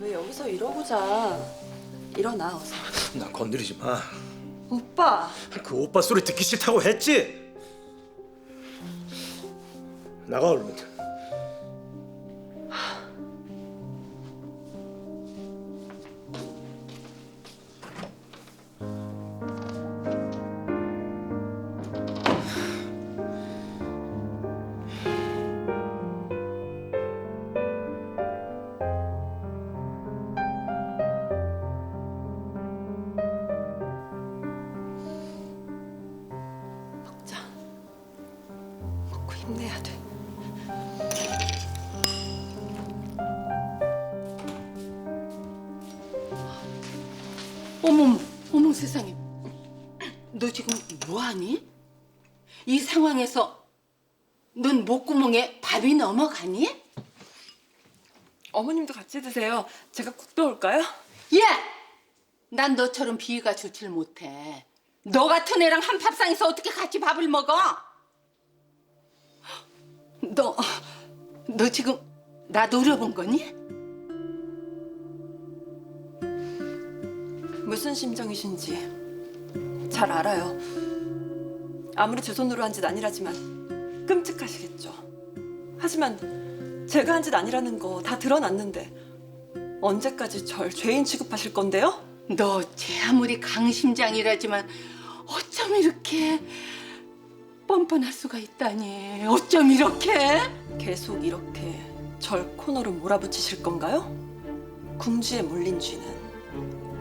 왜 여기서 이러고 자? 일어나 어서. 나 건드리지 마. 오빠. 그 오빠 소리 듣기 싫다고 했지. 나가 얼른. 먹자. 힘내야 돼. 어머, 어머 세상에. 너 지금 뭐하니? 이 상황에서 넌 목구멍에 밥이 넘어가니? 어머님도 같이 드세요. 제가 국 떠올까요? 야! 난 너처럼 비위가 좋질 못해. 너 같은 애랑 한 밥상에서 어떻게 같이 밥을 먹어? 너, 너 지금 나 노려본 거니? 무슨 심정이신지 잘 알아요. 아무리 제 손으로 한 짓 아니라지만 끔찍하시겠죠. 하지만 제가 한 짓 아니라는 거 다 드러났는데 언제까지 절 죄인 취급하실 건데요? 너제 아무리 강심장이라지만 어쩜 이렇게 뻔뻔할 수가 있다니. 어쩜 이렇게? 계속 이렇게 절 코너로 몰아붙이실 건가요? 궁지에 물린 쥐는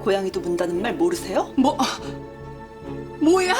고양이도 문다는 말 모르세요? 뭐, 뭐야?